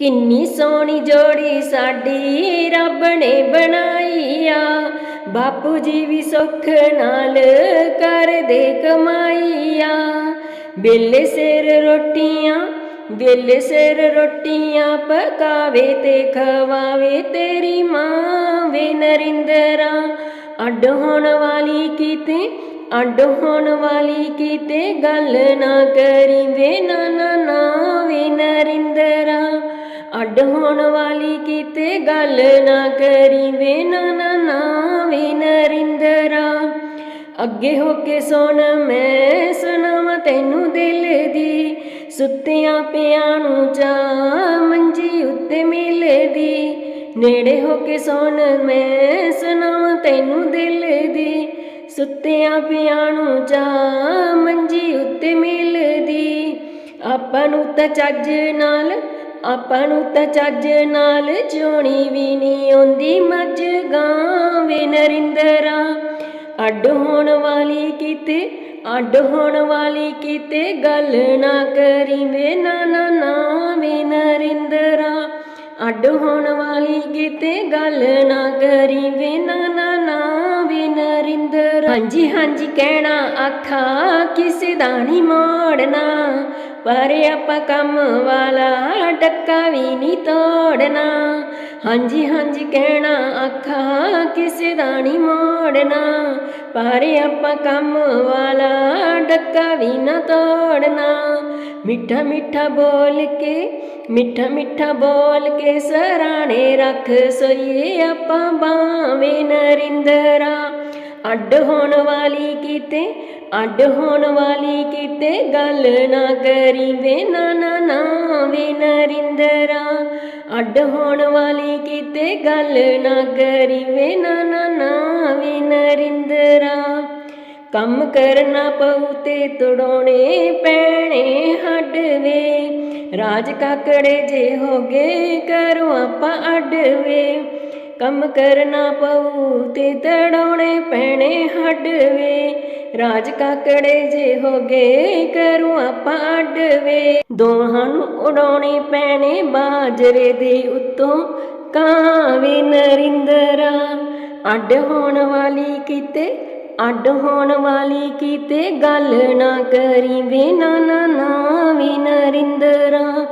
ਕਿੰਨੀ ਸੋਹਣੀ ਜੋੜੀ ਸਾਡੀ ਰੱਬ ਨੇ ਬਣਾਈ ਆ। ਬਾਪੂ ਜੀ ਵੀ ਸੁੱਖ ਨਾਲ ਕਰਦੇ ਕਮਾਈ ਆ। ਬੇਲੇ ਸਿਰ ਰੋਟੀਆਂ ਬੇਲੇ ਸਿਰ ਰੋਟੀਆਂ ਪਕਾਵੇ ਤੇ ਖਵਾਵੇ ਤੇਰੀ ਮਾਂ ਵੇ ਨਰਿੰਦਰਾ ਅੱਡ ਹੋਣ ਵਾਲੀ ਕੀਤੇ, ਅੱਡ ਹੋਣ ਵਾਲੀ ਕੀਤੇ ਗੱਲ ਨਾ ਕਰੀ ਵੇ ਨਾ ਨਾ ਨਾ ਵੇ ਨਰਿੰਦਰਾ ਅੱਡ ਹੋਣ ਵਾਲੀ ਕੀਤੇ ਗੱਲ ਨਾ ਕਰੀ ਵੇ ਨਾ ਨਾ ਨਾ ਵੇ ਨਰਿੰਦਰਾ। ਅੱਗੇ ਹੋ ਕੇ ਸੁਣ, ਮੈਂ ਸੁਣਾਵਾਂ ਤੈਨੂੰ ਦਿਲ ਦੀ। ਸੁੱਤਿਆਂ ਪਿਆਂ ਨੂੰ ਜਾ ਮੰਜੀ ਉੱਤੇ ਮਿਲਦੀ। ਨੇੜੇ ਹੋ ਕੇ ਸੁਣ, ਮੈਂ ਸੁਣਾਵਾਂ ਤੈਨੂੰ ਦਿਲ ਦੀ। ਸੁੱਤਿਆਂ ਪਿਆਂ ਨੂੰ ਜਾ ਮੰਜੀ ਉੱਤੇ ਮਿਲਦੀ। ਆਪਾਂ ਨੂੰ ਤਾਂ ਚੱਜ ਨਾਲ ਆਪਾਂ ਨੂੰ ਤਾਂ ਚੱਜ ਨਾਲ ਚੋਣੀ ਵੀ ਨਹੀਂ ਆਉਂਦੀ, ਮੱਝ, ਗਾਂ ਨਰਿੰਦਰਾ। ਅੱਡ ਹੋਣ ਵਾਲੀ ਕੀਤੇ, ਅੱਡ ਹੋਣ ਵਾਲੀ ਕੀਤੇ ਗੱਲ ਨਾ ਕਰੀ ਵੇ ਨਾ ਨਾ ਨਾ ਵੇ ਨਰਿੰਦਰਾ। ਅੱਡ ਹੋਣ ਵਾਲੀ ਕੀਤੇ ਗੱਲ ਨਾ ਕਰੀ ਵੇ ਨਾ ਨਾ ਨਾ ਵੇ ਨਰਿੰਦਰ। ਹਾਂਜੀ ਹਾਂਜੀ, ਕਹਿਣਾ ਆਖਾ, ਕਿਸੇ ਦਾ ਨਹੀਂ ਮੋੜਨਾ। ਪਰ ਆਪਾਂ ਕੰਮ ਵਾਲਾ ਟੱਕਾ ਵੀ ਨਹੀਂ ਤੋੜਨਾ। ਹਾਂਜੀ ਹਾਂਜੀ ਕਹਿਣਾ ਆਖਾ, ਕਿਸੇ ਦਾ ਨਹੀਂ ਮੋੜਨਾ। ਪਰ ਆਪਾਂ ਕੰਮ ਵਾਲਾ ਡੱਕਾ ਵੀ ਨਾ ਤੋੜਨਾ। ਮਿੱਠਾ ਮਿੱਠਾ ਬੋਲ ਕੇ, ਮਿੱਠਾ ਮਿੱਠਾ ਬੋਲ ਕੇ ਸਰਾਣੇ ਰੱਖ ਸੋਈਏ ਆਪਾਂ ਬਾਵੇਂ ਨਰਿੰਦਰਾ। ਅੱਡ ਹੋਣ ਵਾਲੀ ਕੀਤੇ ਅੱਡ ਹੋਣ ਵਾਲੀ ਕਿਤੇ ਗੱਲ ਨਾ ਕਰੀ ਵੇ ਨਾ ਨਾ ਨਾ ਵੇ ਨਰਿੰਦਰਾ ਅੱਡ ਹੋਣ ਵਾਲੀ ਕਿਤੇ ਗੱਲ ਨਾ ਕਰੀ ਵੇ ਨਾ ਨਾ ਨਾ ਵੇ ਨਰਿੰਦਰਾ ਕੰਮ ਕਰਨਾ ਪਊ ਤੇ ਤੜੋਣੇ ਪੈਣੇ ਹੱਡ ਵੇ। ਰਾਜ ਕਾਕੜੇ ਜੇ ਹੋਗੇ ਕਰੋ ਆਪਾਂ ਅੱਡ ਵੇ। ਕੰਮ ਕਰਨਾ ਪਊ ਤੇ ਤੜਾਉਣੇ ਪੈਣੇ ਹੱਡ ਵੇ। ਰਾਜ ਕਾਕੜੇ ਜੇ ਹੋਗੇ ਕਰੂ ਆਪਾਂ ਅੱਡ ਦੋਹਾਂ ਨੂੰ ਉਡਾਉਣੇ ਪੈਣੇ ਬਾਜਰੇ ਦੇ ਉੱਤੋਂ। ਕਾਵੇ ਨਰਿੰਦਰਾ, ਅੱਡ ਹੋਣ ਵਾਲੀ ਕਿਤੇ, ਅੱਡ ਹੋਣ ਵਾਲੀ ਕਿਤੇ। ਗੱਲ ਨਾ ਕਰੀ ਵੇ, ਨਾ ਨਾ ਨਾ ਵੀ ਨਰਿੰਦਰਾ।